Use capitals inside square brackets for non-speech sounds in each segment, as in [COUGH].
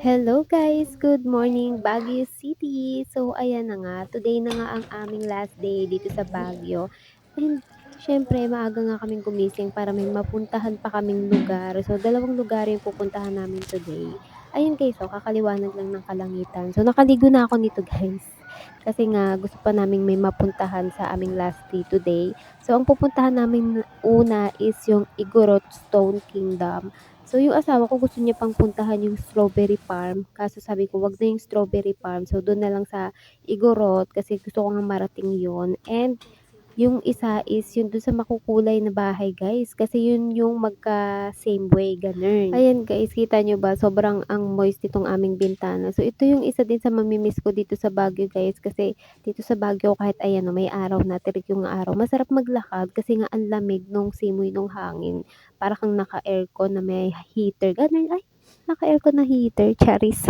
Hello guys! Good morning, Baguio City! So ayan na nga, today na nga ang aming last day dito sa Baguio. And syempre maaga nga kaming gumising para may mapuntahan pa kaming lugar. So dalawang lugar yung pupuntahan namin today. Ayun guys, so kakaliwanag lang ng kalangitan. So nakaligo na ako nito [LAUGHS] guys. Kasi nga gusto pa namin may mapuntahan sa aming last day today. So ang pupuntahan namin una is yung Igorot Stone Kingdom. So, yung asawa ko gusto niya pang puntahan yung strawberry farm. Kaso sabi ko, wag na yung strawberry farm. So, doon na lang sa Igorot kasi gusto ko nga marating yon And, yung isa is yung dun sa makukulay na bahay guys. Kasi yun yung magka same way, ganun. Ayan guys, kita nyo ba? Sobrang ang moist itong aming bintana. So, ito yung isa din sa mamimiss ko dito sa Baguio guys. Kasi dito sa Baguio kahit ayan o, may araw na, tirik yung araw. Masarap maglakad kasi nga ang lamig nung simoy nung hangin. Para kang naka-aircon na may heater. Ganun, ay, naka-aircon na heater, charis.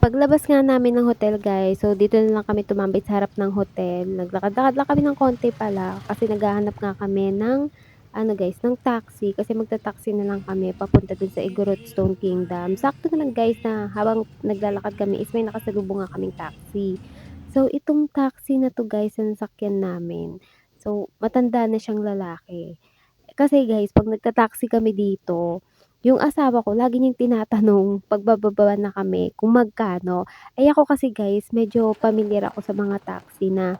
Paglabas nga namin ng hotel guys, so dito na lang kami tumambay sa harap ng hotel. Naglakad-lakad lang kami ng konti pala kasi naghahanap nga kami ng ano guys, ng taxi kasi magta-taxi na lang kami papunta dun sa Igorot Stone Kingdom. Sakto naman guys na habang naglalakad kami is may nakasalubong nga kaming taxi. So itong taxi na to guys ang nasakyan namin. So matanda na siyang lalaki. Kasi guys, pag nagta-taxi kami dito, yung asawa ko lagi niyang tinatanong pag bababa na kami kung magkano. Ay ako kasi guys, medyo pamilyar ako sa mga taxi na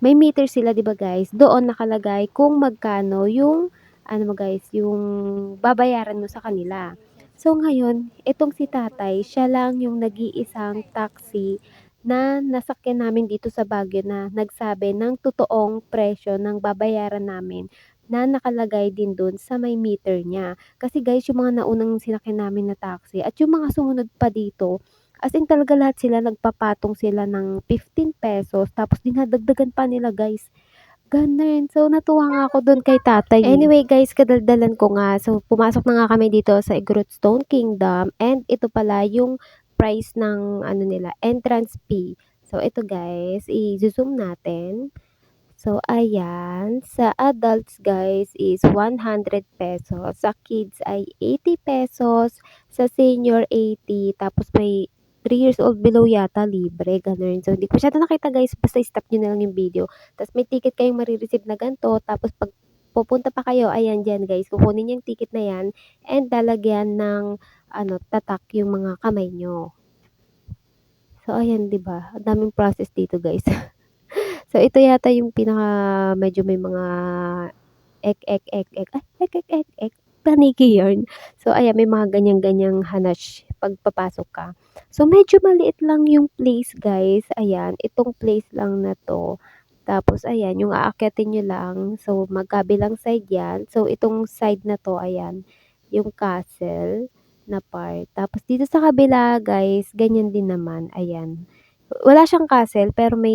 may meter sila 'di ba guys? Doon nakalagay kung magkano yung ano mo guys, yung babayaran mo sa kanila. So ngayon, itong si tatay, siya lang yung nag-iisang taxi na nasakyan namin dito sa Baguio na nagsabi ng totoong presyo ng babayaran namin na nakalagay din dun sa may meter niya. Kasi guys, yung mga naunang sinakyan namin na taxi at yung mga sumunod pa dito, as in talaga lahat sila nagpapatong sila ng 15 pesos tapos dinadagdagan pa nila guys. Ganun. So, natuwa nga ako dun kay tatay. Anyway guys, kadaldalan ko nga. So, pumasok na nga kami dito sa Igorot Stone Kingdom and ito pala yung price ng ano nila, entrance fee. So, ito guys, i-zoom natin. So, ayan. Sa adults, guys, is 100 pesos. Sa kids ay 80 pesos. Sa senior, 80. Tapos may 3 years old below yata, libre. Ganun. So, hindi ko masyado nakita, guys. Basta stop nyo na lang yung video. Tapos may ticket kayong marireceive na ganito. Tapos pag pupunta pa kayo, ayan dyan, guys. Kukunin yung ticket na yan. And lalagyan ng ano, tatak yung mga kamay nyo. So, ayan, di ba? Ang daming process dito, guys. [LAUGHS] So, ito yata yung pinaka medyo may mga ek, ek, ek, ek, ay, ek, ek, ek, ek, paniki yarn. So, ayan, may mga ganyan-ganyang hanash pag papasok ka. So, medyo maliit lang yung place, guys. Ayan, itong place lang na to. Tapos, ayan, yung aakyatin nyo lang. So, magkabilang side yan. So, itong side na to, ayan, yung castle na part. Tapos, dito sa kabila, guys, ganyan din naman. Ayan. Wala siyang castle pero may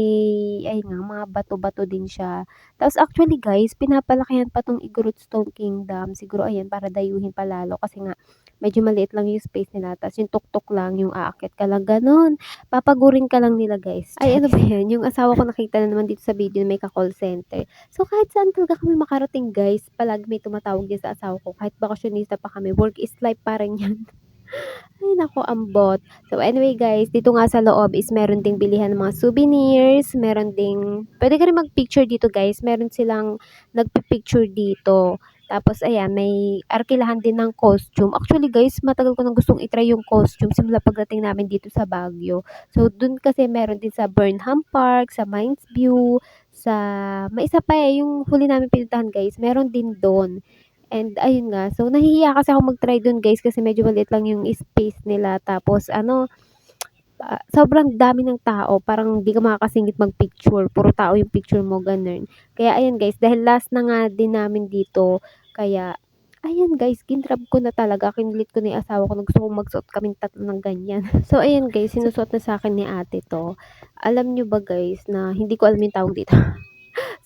ayun nga mga bato-bato din siya. Tapos actually guys, pinapalakihan pa 'tong Igorot Stone Kingdom. Siguro ayan para dayuhin pa lalo kasi nga medyo maliit lang yung space nila. Tapos yung tuktok lang, yung aakyat ka lang gano'n. Papagurin ka lang nila guys. Ay ano ba yan, yung asawa ko nakita na naman dito sa video na may ka-call center. So kahit saan talaga kami makarating guys, palagi may tumatawag din sa asawa ko. Kahit bakasyonista pa kami, work is life pa rin yan. [LAUGHS] Ay naku, ambot. So anyway guys, dito nga sa loob is meron ding bilihan ng mga souvenirs, meron ding, pwede ka rin mag-picture dito guys, meron silang nagpi-picture dito. Tapos ayan, may arkilahan din ng costume. Actually guys, matagal ko nang gustong itry yung costume simula pagdating namin dito sa Baguio. So dun kasi meron din sa Burnham Park, sa Mines View, sa may isa pa eh, yung huli namin pinuntahan guys, meron din doon. And ayun nga, so nahihiya kasi ako mag-try dun guys kasi medyo maliit lang yung space nila. Tapos ano, ah, sobrang dami ng tao, parang hindi ka makakasingit mag-picture, puro tao yung picture mo, ganun. Kaya ayun guys, dahil last na nga din namin dito, kaya ayan guys, kinrab ko na talaga, kinulit ko na yung asawa ko na gusto kong magsuot kaming tatlo ng ganyan. [LAUGHS] So ayan guys, sinusuot na sa akin ni ate to. Alam nyo ba guys na hindi ko alam yung tawag dito. [LAUGHS]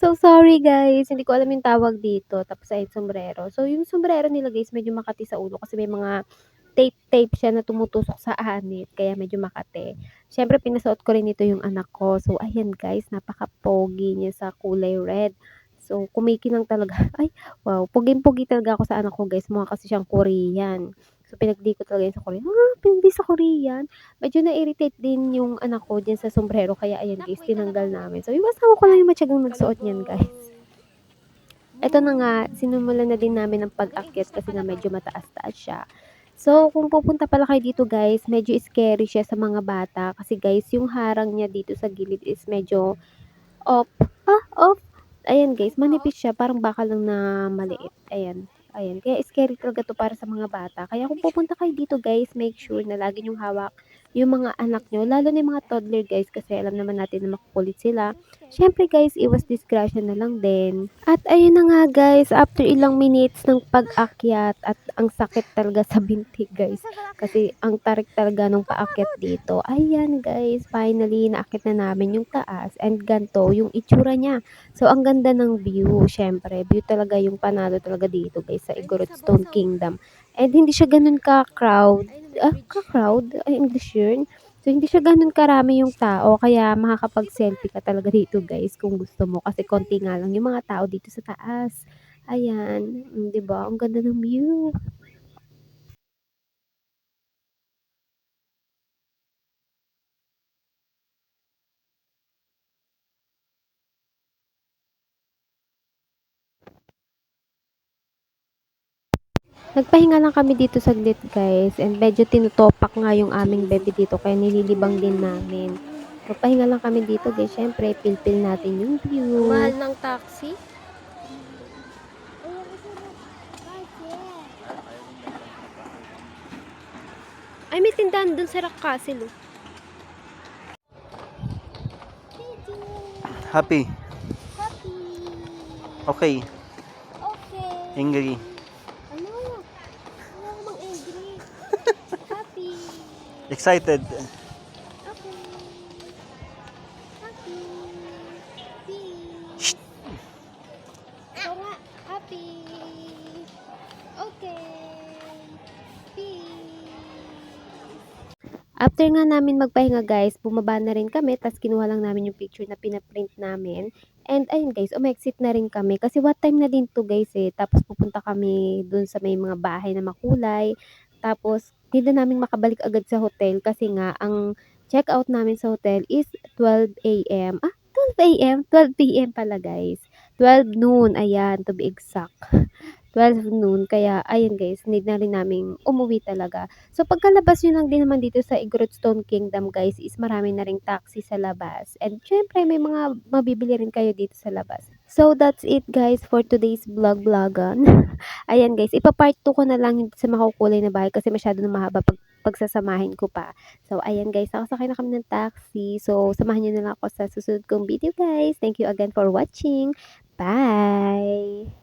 So, sorry guys, hindi ko alam yung tawag dito, tapos ayun sombrero. So, yung sombrero nila guys medyo makati sa ulo kasi may mga tape-tape siya na tumutusok sa anit kaya medyo makati. Siyempre pinasuot ko rin ito yung anak ko. So, ayan guys, napaka-pogi niya sa kulay red. So, kumikinang talaga. [LAUGHS] Ay, wow, poging-pogi talaga ako sa anak ko guys. Mukha kasi siyang Korean. So, pinagdi ko talaga yun sa Korean. Ah, pinagdi sa Korean. Medyo na-irritate din yung anak ko dyan sa sombrero. Kaya ayan guys, tinanggal namin. So, yung asawa ko lang yung matyagang nagsuot niyan guys. Eto na nga, sinumulan na din namin ang pag-akyat kasi nga medyo mataas-taas siya. So, kung pupunta pala kayo dito guys, medyo scary siya sa mga bata kasi guys, yung harang niya dito sa gilid is medyo off. Ah, off. Ayan guys, manipis siya, parang bakal lang na maliit. Ayan. Ayan, kaya scary talaga to para sa mga bata. Kaya kung pupunta kayo dito guys, make sure na lagi niyong hawak yung mga anak nyo, lalo na yung mga toddler guys, kasi alam naman natin na makukulit sila. Syempre guys, iwas disgrasya na lang din. At ayun na nga guys, after ilang minutes ng pag-akyat at ang sakit talaga sa binti guys. Kasi ang tarik talaga ng paakyat dito. Ayan guys, finally naakit na namin yung taas and ganto yung itsura niya. So ang ganda ng view, syempre. View talaga yung panalo talaga dito guys sa Igorot Stone Kingdom. And hindi siya ganun ka-crowd. Ah, ka-crowd? Ay, English yun. So, hindi siya ganun karami yung tao. Kaya makakapag-selfie ka talaga dito guys kung gusto mo. Kasi konti nga lang yung mga tao dito sa taas. Ayan. Mm, 'di ba? Ang ganda ng view. Nagpahinga lang kami dito saglit guys and medyo tinutopak nga yung aming bebe dito kaya nililibang din namin. Nagpahinga lang kami dito guys. Syempre, pilpil natin yung view. Mahal ng taxi? Ay, may tindahan dun sa Rock Castle. oh. Happy. Happy. Okay. Okay. Angry. Ano? Wala namang angry. Happy. Excited. Okay. Happy. Ikaw nga. Happy. After nga namin magpahinga guys, bumaba na rin kami, tapos kinuha lang namin yung picture na pinaprint namin. And ayun guys, umexit na rin kami kasi what time na din to guys eh. Tapos pupunta kami dun sa may mga bahay na makulay. Tapos hindi na namin makabalik agad sa hotel kasi nga ang check out namin sa hotel is 12 a.m. Ah, 12 a.m. 12 p.m. pala guys. 12 noon, ayan, to be exact. [LAUGHS] 12 noon, kaya ayun guys, need na rin namin umuwi talaga. So pagkalabas nyo lang din naman dito sa Igorot Stone Kingdom guys is marami na ring taxi sa labas. And syempre may mga mabibili rin kayo dito sa labas. So that's it guys for today's vlog vlogan. [LAUGHS] Ayan guys, ipapart 2 ko na lang sa makukulay na bahay kasi masyado na mahaba pag pagsasamahin ko pa. So ayan guys, nakasakay na kami ng taxi. So samahan nyo na lang ako sa susunod kong video guys. Thank you again for watching. Bye!